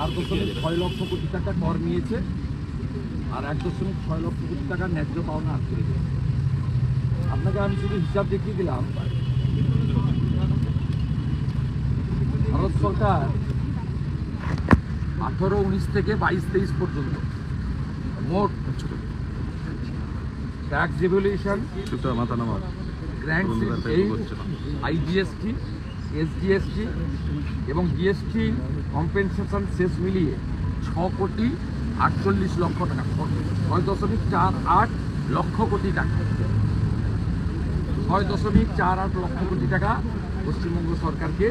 চার দশমিক ছয় লক্ষ কোটি টাকা কর নিয়েছে আর এক দশমিক ছয় লক্ষ কোটি টাকা ন্যায্য পাওনা আটকে রেখেছে। আপনাকে আমি শুধু হিসাব দেখিয়ে দিলাম ভারত সরকার আঠারো উনিশ থেকে বাইশ তেইশ পর্যন্ত মোট ট্যাক্স রেভলিউশন গ্র্যান্ড এই আইজিএসটি এসজিএসটি এবং জিএসটি কম্পেনসেশন শেষ মিলিয়ে ছ কোটি আটচল্লিশ লক্ষ টাকা। ছয় দশমিক চার আট লক্ষ কোটি টাকা। ছয় দশমিক চার আট লক্ষ কোটি টাকা পশ্চিমবঙ্গ সরকারকে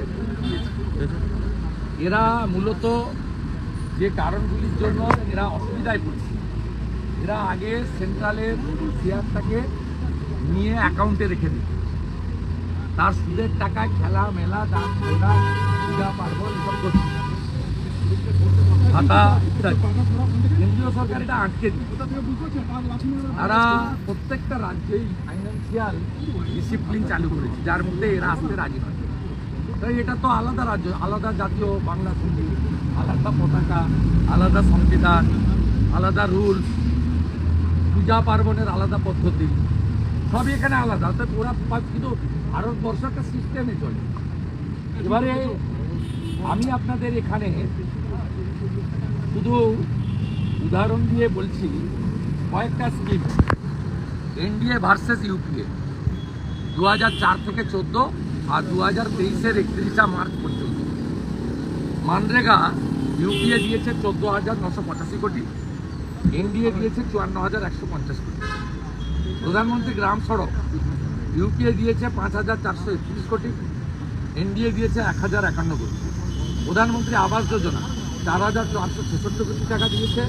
এরা মূলত যে কারণগুলির জন্য এরা অসুবিধায় পড়ছে। এরা আগে সেন্ট্রালের শেয়ারটাকে নিয়ে অ্যাকাউন্টে রেখে দিত। তার সুদের টাকায় খেলা, মেলা দান ঘোরা পূজা, পার্বণ এসব করছে। কেন্দ্রীয় সরকার এটা আটকে তারা প্রত্যেকটা রাজ্যেই ফাইন্যান্সিয়াল ডিসিপ্লিন চালু করেছে, যার মধ্যে এরা আসতে রাজি নয়। তাই এটা তো আলাদা রাজ্য, আলাদা জাতীয় বাংলা সংগীত, আলাদা পতাকা, আলাদা সংবিধান, আলাদা রুলস, পূজা পার্বণের আলাদা পদ্ধতি। সবই এখানে আলাদা, অর্থাৎ ওরা কিন্তু ভারতবর্ষ একটা সিস্টেমে চলে। এবারে আমি আপনাদের এখানে শুধু উদাহরণ দিয়ে বলছি, কয়েকটা স্কিম এনডিএ ভার্সেস ইউপিএ দু চার থেকে চোদ্দ আর দু হাজার তেইশের একত্রিশা মার্চ পর্যন্ত। মানরেগা ইউপিএ দিয়েছে চোদ্দ হাজার নশো পঁচাশি কোটি। এনডিএ দিয়েছে চুয়ান্ন হাজার একশো পঞ্চাশ কোটি। প্রধানমন্ত্রী গ্রাম সড়ক ইউপিএ দিয়েছে পাঁচ হাজার চারশো একত্রিশ কোটি এনডিএ দিয়েছে এক হাজার একান্ন কোটি। প্রধানমন্ত্রী আবাস যোজনা, চার হাজার চারশো ছেষট্টি কোটি টাকা দিয়েছে।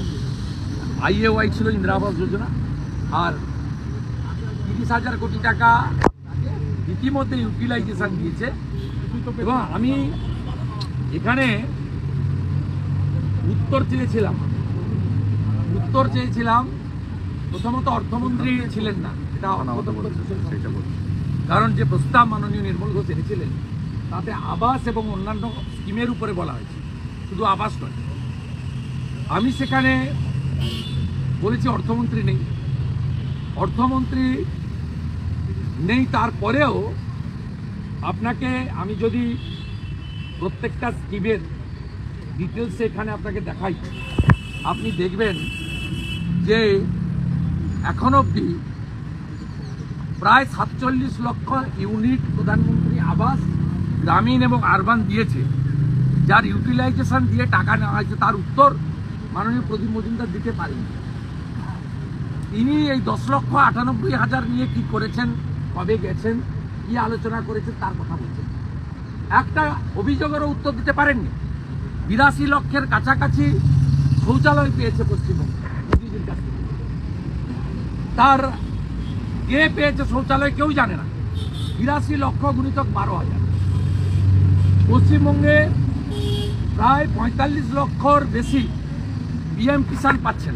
আইএওয়াই ছিল ইন্দিরা আবাস যোজনা। আর তিরিশ হাজার কোটি টাকা ইতিমধ্যে ইউটিলাইজেশন দিয়েছে। এবং আমি এখানে উত্তর চেয়েছিলাম উত্তর চেয়েছিলাম প্রথমত অর্থমন্ত্রী ছিলেন না এটা কারণ যে প্রস্তাব মাননীয় নির্মল ঘোষ এনেছিলেন তাতে আবাস এবং অন্যান্য স্কিমের উপরে বলা হয়েছে শুধু আবাস নয়। আমি সেখানে বলেছি অর্থমন্ত্রী নেই। অর্থমন্ত্রী নেই তারপরেও আপনাকে আমি যদি প্রত্যেকটা স্কিমের ডিটেলসে এখানে আপনাকে দেখাই আপনি দেখবেন যে এখন অবধি প্রায় সাতচল্লিশ লক্ষ ইউনিট প্রধানমন্ত্রী আবাস, গ্রামীণ এবং আরবান দিয়েছে। যার ইউটিলাইজেশন দিয়ে টাকা নেওয়া হয়েছে, তার উত্তর মাননীয় প্রদীপ মজুমদার দিতে পারেনি। তিনি এই দশ লক্ষ আটানব্বই হাজার নিয়ে কি করেছেন, কবে গেছেন, কি আলোচনা করেছেন, তার কথা বলছেন। একটা অভিযোগেরও উত্তর দিতে পারেননি। বিরাশি লক্ষের কাছাকাছি শৌচালয় পেয়েছে পশ্চিমবঙ্গ, মোদিজির কাছ থেকে। তার কে পেয়েছে শৌচালয়, কেউ জানে না। বিরাশি লক্ষ গুণিতক বারো হাজার। পশ্চিমবঙ্গে প্রায় পঁয়তাল্লিশ লক্ষর বেশি পিএম কিষাণ পাচ্ছেন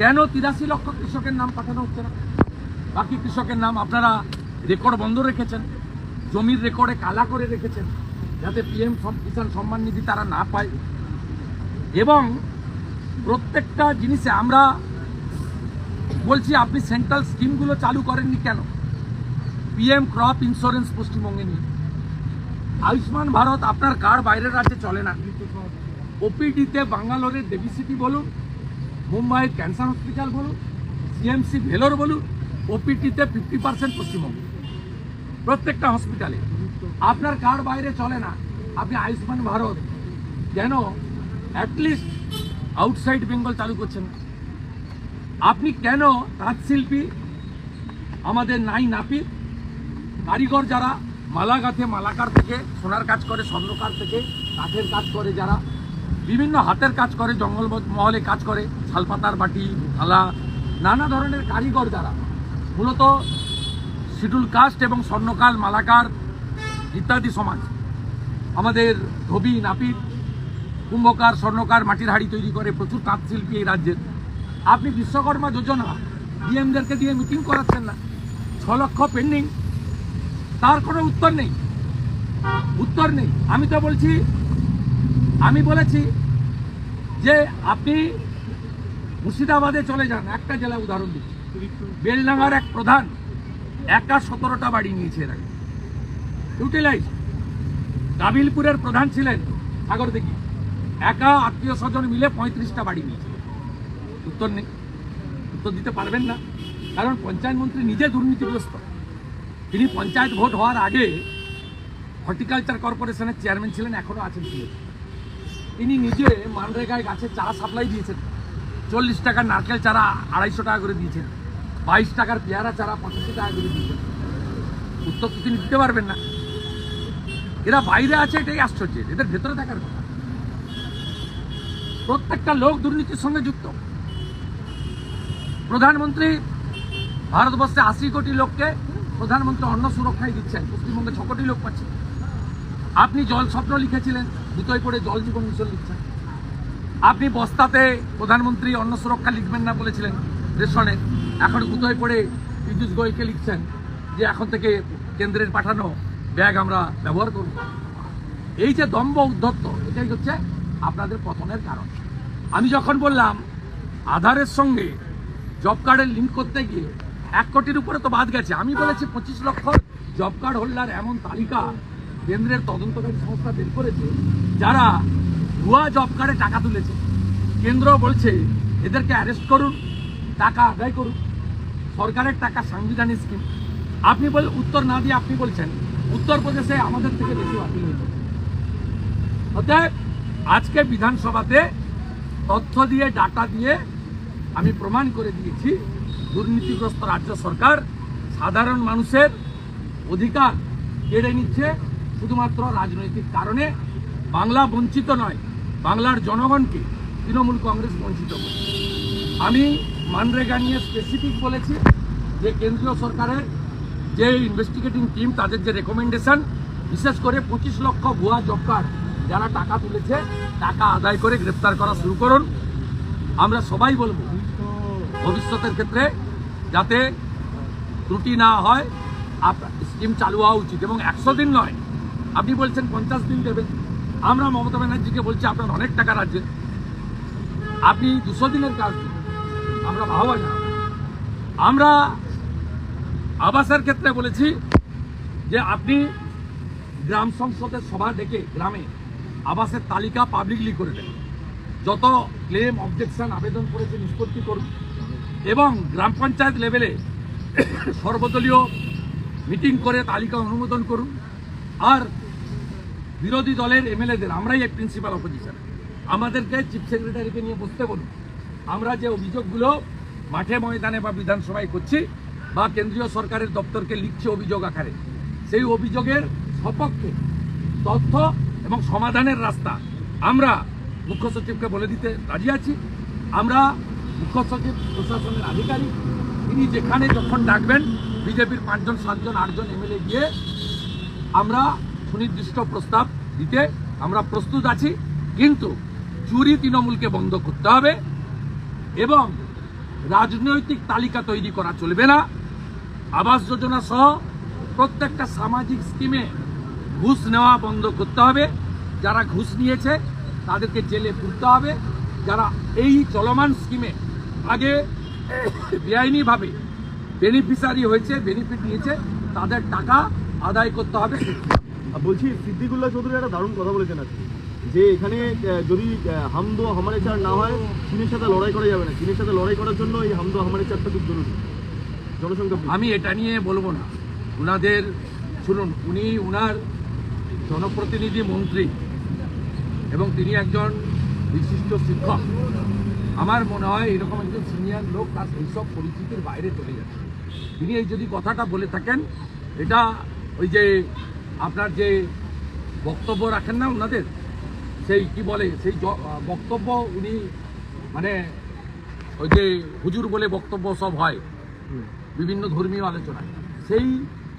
কেন তিরাশি লক্ষ কৃষকের নাম পাঠানো হচ্ছে না? বাকি কৃষকের নাম আপনারা রেকর্ড বন্ধ রেখেছেন, জমির রেকর্ডে কালা করে রেখেছেন, যাতে পিএম কিষাণ সম্মান নিধি তারা না পায়। এবং প্রত্যেকটা জিনিসে আমরা বলছি, আপনি সেন্ট্রাল স্কিমগুলো চালু করেননি কেন? পিএম ক্রপ ইন্স্যুরেন্স পশ্চিমবঙ্গে নিয়ে। আয়ুষ্মান ভারত আপনার কার বাইরের রাজ্যে চলে না? ওপিডিতে বাঙ্গালোরের দেবী সিটি বলুন, মুম্বাইয়ের ক্যান্সার হসপিটাল বলুন সিএমসি ভেলোর বলুন ওপিটিতে ফিফটি পার্সেন্ট পশ্চিমবঙ্গ। প্রত্যেকটা হসপিটালে আপনার কার বাইরে চলে না? আপনি আয়ুষ্মান ভারত। কেন অ্যাটলিস্ট আউটসাইড বেঙ্গল চালু করছেন। না? আপনি কেন তাঁতশিল্পী? আমাদের নাই নাপিত। কারিগর যারা মালা গাঁথে, মালাকার থেকে, সোনার কাজ করে, স্বর্ণকার থেকে, কাঠের কাজ করে যারা, বিভিন্ন হাতের কাজ করে, জঙ্গল মহলে কাজ করে শালপাতার বাটি, থালা, নানা ধরনের কারিগর যারা। মূলত শিডুল কাস্ট এবং স্বর্ণকাল মালাকার ইত্যাদি সমাজ। আমাদের ধোবি, নাপিত, কুম্ভকার, স্বর্ণকার মাটির হাড়ি তৈরি করে প্রচুর তাঁত শিল্পী এই রাজ্যের। আপনি বিশ্বকর্মা যোজনা ডিএমদেরকে দিয়ে মিটিং করাচ্ছেন না। ছ লক্ষ পেন্ডিং তার কোনো উত্তর নেই। উত্তর নেই। আমি তো বলছি, আমি বলেছি যে আপনি মুর্শিদাবাদে চলে যান। একটা জেলা উদাহরণ দিচ্ছি। বেলডাঙ্গার এক প্রধান একা সতেরোটা বাড়ি নিয়েছে এর আগে। ইউটিলাইজ কাবিলপুরের প্রধান ছিলেন সাগর দেখি একা আত্মীয় স্বজন মিলে পঁয়ত্রিশটা বাড়ি নিয়েছে। উত্তর নেই। উত্তর দিতে পারবেন না। কারণ পঞ্চায়েত মন্ত্রী নিজে দুর্নীতিগ্রস্ত। তিনি পঞ্চায়েত ভোট হওয়ার আগে হর্টিকালচার কর্পোরেশনের চেয়ারম্যান ছিলেন, এখনও আছেন ছিলেন তিনি নিজে মানরেগায় গাছে চারা সাপ্লাই দিয়েছেন। চল্লিশ টাকার নারকেল চারা আড়াইশো টাকা করে দিয়েছেন। বাইশ টাকার পেয়ারা চারা পঁচাশি টাকা করে দিয়েছেন। উত্তর তো তিনি দিতে পারবেন না। এরা বাইরে আছে এটাই আশ্চর্য। এদের ভেতরে থাকার কথা। প্রত্যেকটা লোক দুর্নীতির সঙ্গে যুক্ত। প্রধানমন্ত্রী ভারতবর্ষে আশি কোটি লোককে প্রধানমন্ত্রী অন্ন সুরক্ষায় দিচ্ছেন। পশ্চিমবঙ্গে ছ কোটি লোক পাচ্ছে। আপনি জল স্বপ্ন লিখেছিলেন দুটোই করে জল জীবন মিশন লিখছেন। আপনি বস্তাতে প্রধানমন্ত্রী অন্ন সুরক্ষা লিখবেন না বলেছিলেন রেশনে। এখন দুটোই পড়ে পীযূষ গোয়েলকে লিখছেন যে এখন থেকে কেন্দ্রের পাঠানো ব্যাগ আমরা ব্যবহার করব। এই যে দম্ভ উদ্ধত্ত, এটাই হচ্ছে আপনাদের পতনের কারণ। আমি যখন বললাম, আধারের সঙ্গে জব কার্ডের লিঙ্ক করতে গিয়ে এক কোটির উপরে তো বাদ গেছে। আমি বলেছি পঁচিশ লক্ষ জব কার্ড হোল্ডার এমন তালিকা কেন্দ্রের তদন্তকারী সংস্থা বের করেছে, যারা ভুয়া জব কার্ডে টাকা তুলেছে। কেন্দ্র বলছে, এদেরকে অ্যারেস্ট করুন, টাকা আদায় করুন। সরকারের টাকা সাংবিধানিক স্কিম আপনি বল উত্তর না দিয়ে আপনি বলছেন, উত্তরপ্রদেশে আমাদের থেকে বেশি বাতিল হয়েছে অতএব আজকে বিধানসভাতে তথ্য দিয়ে ডাটা দিয়ে আমি প্রমাণ করে দিয়েছি, দুর্নীতিগ্রস্ত রাজ্য সরকার সাধারণ মানুষের অধিকার কেড়ে নিচ্ছে শুধুমাত্র রাজনৈতিক কারণে। বাংলা বঞ্চিত নয়, বাংলার জনগণকে তৃণমূল কংগ্রেস বঞ্চিত করছে। আমি মানরেগা নিয়ে স্পেসিফিক বলেছি যে কেন্দ্রীয় সরকারের যে ইনভেস্টিগেটিং টিম তাদের যে রেকমেন্ডেশন বিশেষ করে পঁচিশ লক্ষ ভুয়া জব কার্ড যারা টাকা তুলেছে, টাকা আদায় করে গ্রেপ্তার করা শুরু করুন। আমরা সবাই বলব ভবিষ্যতের ক্ষেত্রে যাতে ত্রুটি না হয়, আপ- স্কিম চালু হওয়া উচিত। এবং একশো দিন নয়, আপনি বলছেন পঞ্চাশ দিন দেবেন। আমরা মমতা ব্যানার্জিকে বলছি, আপনার অনেক টাকা রাজ্যে। আপনি দুশো দিনের কাজ দিন। আমরা ভাবা না আমরা আবাসের ক্ষেত্রে বলেছি যে আপনি গ্রাম সংসদের সভা ডেকে গ্রামে আবাসের তালিকা পাবলিকলি করে দেন। যত ক্লেম অবজেকশন আবেদন করেছে নিষ্পত্তি করুন। এবং গ্রাম পঞ্চায়েত লেভেলে সর্বদলীয় মিটিং করে তালিকা অনুমোদন করুন। আর বিরোধী দলের এমএলএদের, আমরাই এক প্রিন্সিপাল অপোজিশন আমাদেরকে চিফ সেক্রেটারিকে নিয়ে বসতে বলুন। আমরা যে অভিযোগগুলো মাঠে ময়দানে বা বিধানসভায় করছি বা কেন্দ্রীয় সরকারের দপ্তরকে লিখছে অভিযোগ আকারে, সেই অভিযোগের সপক্ষে তথ্য এবং সমাধানের রাস্তা আমরা মুখ্য সচিবকে বলে দিতে রাজি আছি। আমরা মুখ্য সচিব প্রশাসনের আধিকারিক, তিনি যেখানে যখন ডাকবেন, বিজেপির পাঁচজন, সাতজন, আটজন এমএলএ গিয়ে আমরা সুনির্দিষ্ট প্রস্তাব দিতে, আমরা প্রস্তুত আছি, কিন্তু চুরি তৃণমূলকে বন্ধ করতে হবে এবং রাজনৈতিক তালিকা তৈরি করা চলবে না। আবাস যোজনা সহ প্রত্যেকটা সামাজিক স্কিমে ঘুষ নেওয়া বন্ধ করতে হবে। যারা ঘুষ নিয়েছে, তাদেরকে জেলে পুরতে হবে। যারা এই চলমান স্কিমে আগে বেআইনিভাবে বেনিফিশিয়ারি হয়েছে বেনিফিট নিয়েছে তাদের টাকা আদায় করতে হবে। বলছি সিদ্দিকুল্লাহ চৌধুরী একটা দারুণ কথা বলেছেন আজকে। যে এখানে যদি হামদো হামারে চার না হয় চীনের সাথে লড়াই করা যাবে না। চীনের সাথে লড়াই করার জন্য এই হামদো হামারে চারটা খুব জরুরি। জনসংখ্যা আমি এটা নিয়ে বলব না। উনাদের শুনুন উনি উনার জনপ্রতিনিধি মন্ত্রী এবং তিনি একজন বিশিষ্ট শিক্ষক। আমার মনে হয় এরকম একজন সিনিয়র লোক তার এইসব পরিচিতির বাইরে চলে যাচ্ছে। তিনি এই যদি কথাটা বলে থাকেন, এটা ওই যে আপনার যে বক্তব্য রাখেন না ওনাদের, সেই কি বলে, সেই বক্তব্য উনি মানে ওই যে হুজুর বলে বক্তব্য সব হয়। বিভিন্ন ধর্মীয় আলোচনায়। সেই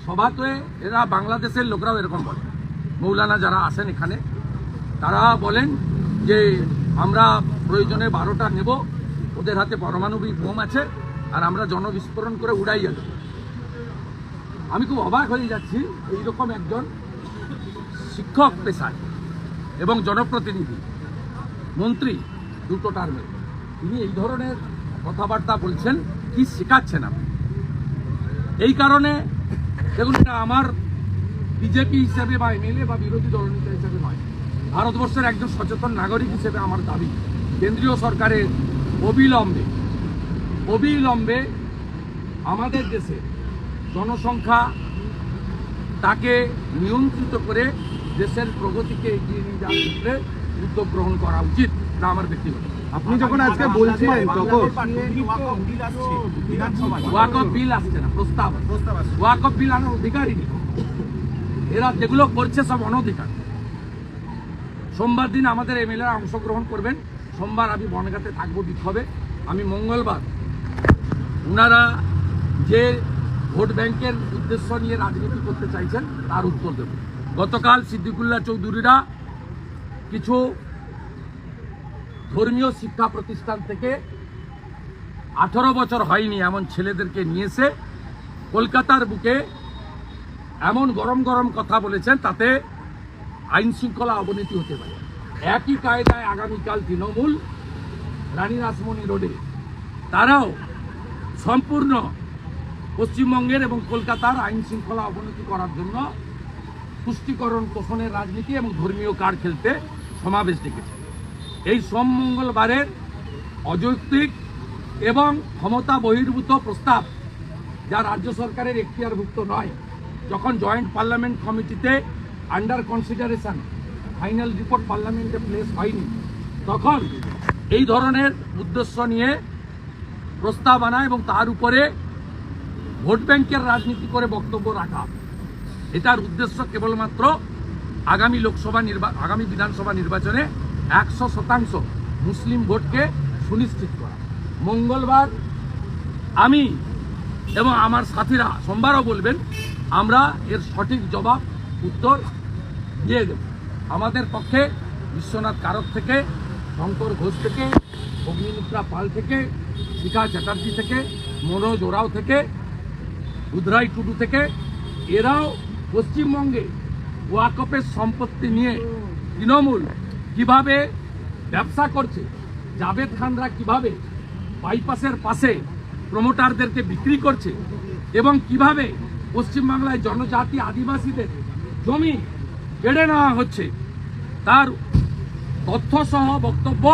সভাতে এরা বাংলাদেশের লোকরাও এরকম বলে। মৌলানা যারা আসেন এখানে, তারা বলেন যে আমরা প্রয়োজনে বারোটা নেব। ওদের হাতে পারমাণবিক বোম আছে, আর আমরা জনবিস্ফোরণ করে উড়াই যাবে আমি খুব অবাক হয়ে যাচ্ছি, এইরকম একজন শিক্ষক পেশায় এবং জনপ্রতিনিধি, মন্ত্রী, দুটো টার্মে তিনি এই ধরনের কথাবার্তা বলছেন, কি শেখাচ্ছেন আপনি? এই কারণে, দেখুন আমার বিজেপি হিসেবে বা এমএলএ বা বিরোধী দলনেতা হিসেবে নয়। ভারতবর্ষের একজন সচেতন নাগরিক হিসেবে আমার দাবি। কেন্দ্রীয় সরকারের অবিলম্বে অবিলম্বে আমাদের দেশে জনসংখ্যা তাকে নিয়ন্ত্রিত করে দেশের প্রগতিকে এগিয়ে নিয়ে যাওয়ার ক্ষেত্রে উদ্যোগ গ্রহণ করা উচিত না আমার ব্যক্তিগত। আপনি যখন আজকে বলছিলেন তখন ওয়াক অফ বিল আসছে না প্রস্তাব ওয়াক অফ বিল আনার অধিকারই নেই। এরা যেগুলো করছে সব অনধিকার। সোমবার দিন আমাদের এমএলএরা অংশগ্রহণ করবেন। সোমবার আমি বনগাতে থাকব বিক্ষোভে আমি মঙ্গলবার ওনারা যে ভোট ব্যাংকের উদ্দেশ্য নিয়ে রাজনীতি করতে চাইছেন, তার উত্তর দেব। গতকাল সিদ্দিকুল্লাহ চৌধুরীরা কিছু ধর্মীয় শিক্ষা প্রতিষ্ঠান থেকে আঠারো বছর হয়নি এমন ছেলেদেরকে নিয়ে এসে কলকাতার বুকে এমন গরম গরম কথা বলেছেন, তাতে আইন শৃঙ্খলা অবনতি হতে পারে। একই কায়দায় আগামীকাল তৃণমূল, রানী রাসমণি রোডে। তারাও সম্পূর্ণ পশ্চিমবঙ্গের এবং কলকাতার আইন শৃঙ্খলা অবনতি করার জন্য পুষ্টিকরণ, পোষণের রাজনীতি এবং ধর্মীয় কার খেলতে সমাবেশ ডেকেছে। এই সোম মঙ্গলবারের অযৌক্তিক এবং ক্ষমতা বহির্ভূত প্রস্তাব, যা রাজ্য সরকারের এখতিয়ারভুক্ত নয়, যখন জয়েন্ট পার্লামেন্ট কমিটিতে আন্ডার কনসিডারেশন ফাইনাল রিপোর্ট পার্লামেন্টে প্লেস হয়নি। তখন এই ধরনের উদ্দেশ্য নিয়ে প্রস্তাব আনা এবং তার উপরে ভোট ব্যাংকের রাজনীতি করে বক্তব্য রাখা। এটার উদ্দেশ্য কেবলমাত্র আগামী লোকসভা নির্বা আগামী বিধানসভা নির্বাচনে একশো শতাংশ মুসলিম ভোটকে সুনিশ্চিত করা। মঙ্গলবার আমি এবং আমার সাথীরা, সোমবারও বলবেন, আমরা এর সঠিক জবাব, উত্তর দিয়ে দেব। আমাদের পক্ষে বিশ্বনাথ কারক থেকে, শঙ্কর ঘোষ থেকে অগ্নিমিত্রা পাল থেকে, শিখা চ্যাটার্জি থেকে, মনোজ ওরাও থেকে, উদরাই টুডু থেকে, এরাও পশ্চিমবঙ্গে ওয়াকপের সম্পত্তি নিয়ে তৃণমূল কীভাবে ব্যবসা করছে, জাভেদ খানরা কীভাবে বাইপাসের পাশে প্রমোটারদেরকে বিক্রি করছে এবং কীভাবে পশ্চিমবাংলায় জনজাতি আদিবাসীদের জমি কেড়ে নেওয়া হচ্ছে। তার তথ্য সহ বক্তব্য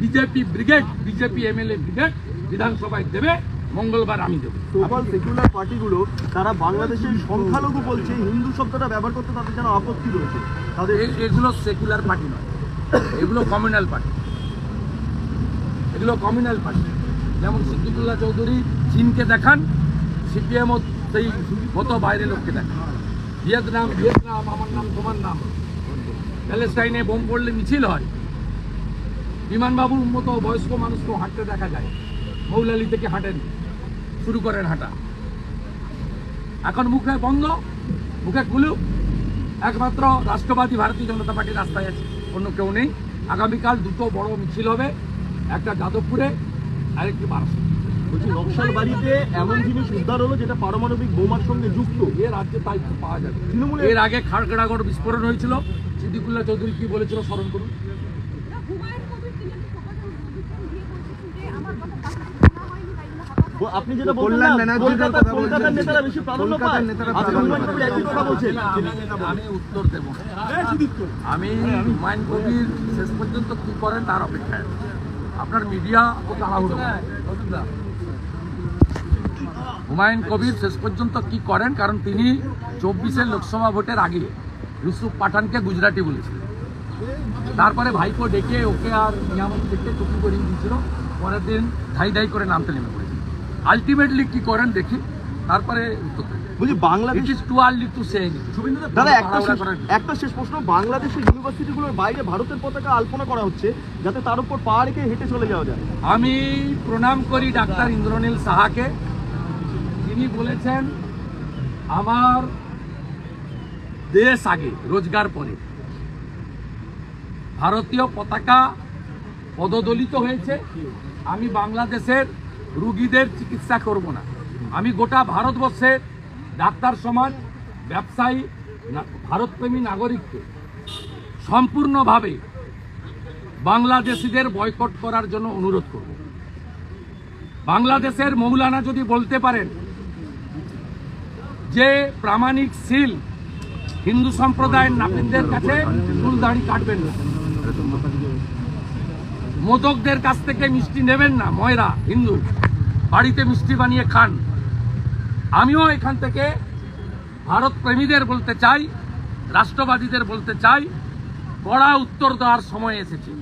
BJP brigade BJP MLA brigade বিধানসভায় দেবে মঙ্গলবার আমি দেবো। সোকাল সেকুলার পার্টিগুলো তারা বাংলাদেশের সংখ্যালঘু বলছে হিন্দু শব্দটা ব্যবহার করতে তাদের যেন আপত্তি রয়েছে। তাদের এগুলো সেকুলার পার্টি নয়। এগুলো কমিউনাল পার্টি এগুলো কমিউনাল পার্টি যেমন সিদ্দিকুল্লাহ চৌধুরী চীনকে দেখান সিপিএমও সেই মতো বাইরে লোককে দেখান। ভিয়েতনাম ভিয়েতনাম, আমার নাম, তোমার নাম? প্যালেস্টাইনে বোম পড়লে মিছিল হয়। বিমানবাবুর মতো বয়স্ক মানুষকেও হাঁটতে দেখা যায়। মৌলালি থেকে হাঁটেন, শুরু করেন হাঁটা। এখন মুখে বন্ধ মুখে কুলুপ একমাত্র রাষ্ট্রবাদী ভারতীয় জনতা পার্টি রাস্তায় আছে, অন্য কেউ নেই। আগামীকাল দুটো বড় মিছিল হবে, একটা যাদবপুরে আর একটি বারাসত। বলছি নকশাল বাড়িতে এমন জিনিস উদ্ধার হলো যেটা পারমাণবিক বোমার সঙ্গে যুক্ত। এ রাজ্যে তাই পাওয়া যাবে। তৃণমূলের এর আগে খাড়গড়াগড় বিস্ফোরণ হয়েছিল। সিদ্দিকুল্লাহ চৌধুরী কি বলেছিল স্মরণ করুন। হুমায়ুন কবির তিনি একটি প্রকাশনা দিয়ে বলছেন যে আমার কথা শোনা হয়নি তাই জন্য হতাশা ও, আপনি যেটা বললেন কল্যাণ কলকাতার কথা বলছেন। নেতারা বেশি প্রাধান্য পায়। নেতারা প্রাধান্য একই কথা বলছেন। আমি- উত্তর দেব। আমি হুমায়ুন কবির শেষ পর্যন্ত কি করেন তার অপেক্ষায়। আপনার মিডিয়া ও তাড়াহুড়ো। হুমায়ুন কবির শেষ পর্যন্ত কি করেন? কারণ তিনি চব্বিশের লোকসভা ভোটের আগে ইউসুফ পাঠানকে গুজরাটি বলেছিলেন। তারপরে ভাইপো ডেকে ওকে আর নিয়ামত ডেকে টুপি করিয়ে দিয়েছিল। পরের দিন ধাই ধাই করে নামতে নেমে পড়েছিল আলটিমেটলি কি করেন দেখি। তারপরে বলছি Bangladesh is too early to say দাদা একটা একটা শেষ প্রশ্ন। বাংলাদেশের ইউনিভার্সিটিগুলোর বাইরে ভারতের পতাকা আলপনা করা হচ্ছে যাতে তার উপর পা রেখে হেঁটে চলে যাওয়া যায়। আমি প্রণাম করি ডাক্তার ইন্দ্রনীল সাহাকে। তিনি বলেছেন, আমার দেশ আগে, রোজগার পরে। ভারতীয় পতাকা পদদলিত হয়েছে। আমি বাংলাদেশের রুগীদের চিকিৎসা করব না। আমি গোটা ভারতবর্ষের ডাক্তার সমাজ, ব্যবসায়ী ভারতপ্রেমী নাগরিককে সম্পূর্ণভাবে বাংলাদেশিদের বয়কট করার জন্য অনুরোধ করব। বাংলাদেশের মৌলানা যদি বলতে পারেন যে প্রামাণিক সিল হিন্দু সম্প্রদায়ের নাপিনদের কাছে চুল দাড়ি কাটবেন না। মোদকদের কাছ থেকে মিষ্টি নেবেন না, ময়রা, হিন্দু। বাড়িতে মিষ্টি বানিয়ে খান। আমিও এখান থেকে ভারত প্রেমীদের বলতে চাই, রাষ্ট্রবাদীদের বলতে চাই কড়া উত্তর দেওয়ার সময় এসেছে।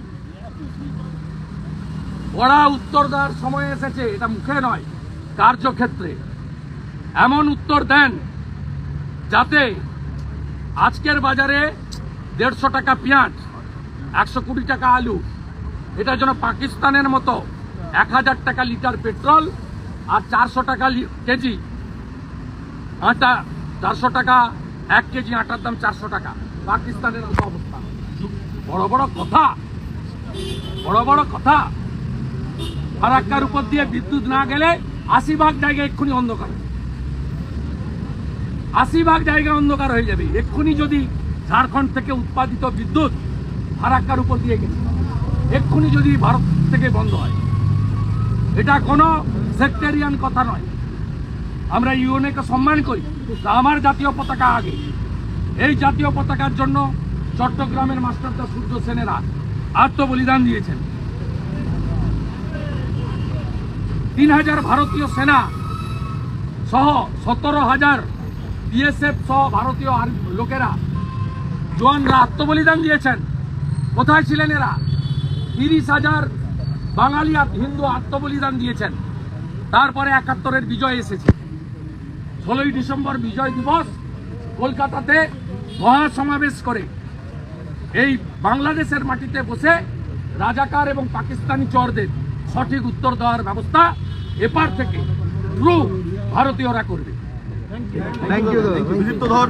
কড়া উত্তর দেওয়ার সময় এসেছে, এটা মুখে নয়, কার্যক্ষেত্রে। এমন উত্তর দেন যাতে আজকের বাজারে দেড়শো টাকা পেঁয়াজ, একশো কুড়ি টাকা আলু, এটা যেন পাকিস্তানের মতো এক হাজার টাকা লিটার পেট্রোল আর চারশো টাকা কেজি আটা, চারশো টাকা, এক কেজি আটার দাম চারশো টাকা। পাকিস্তানের অবস্থা। বড় বড় কথা। বড় বড় কথা। ফারাক্কার উপর দিয়ে বিদ্যুৎ না গেলে আশি ভাগ জায়গা এক্ষুনি অন্ধকার। আশি ভাগ জায়গা অন্ধকার হয়ে যাবে। এক্ষুনি যদি ঝাড়খণ্ড থেকে উৎপাদিত বিদ্যুৎ ফারাক্কার উপর দিয়ে গেছে, এক্ষুনি যদি ভারত থেকে বন্ধ হয়। এটা কোনো সেক্টেরিয়ান কথা নয়। আমরা ইউএনএকে সম্মান করি আমার জাতীয় পতাকা আগে। এই জাতীয় পতাকার জন্য চট্টগ্রামের মাস্টারদা সূর্য সেনেরা আত্মবলিদান দিয়েছেন। তিন হাজার ভারতীয় সেনা সহ সতেরো হাজার বিএসএফ সহ ভারতীয় লোকেরা জোয়ানরা আত্মবলিদান দিয়েছেন। কোথায় ছিলেন এরা? তিরিশ হাজার বাঙালি হিন্দু আত্মবলিদান দিয়েছেন। তারপরে একাত্তরের বিজয় এসেছে। ষোলোই ডিসেম্বর বিজয় দিবস কলকাতাতে মহাসমাবেশ করে। এই বাংলাদেশের মাটিতে বসে রাজাকার এবং পাকিস্তানি চরদের সঠিক উত্তর দেওয়ার ব্যবস্থা এপার থেকে পুরো ভারতীয়রা করবে। থ্যাংক ইউ বিদীপ্ত ধর।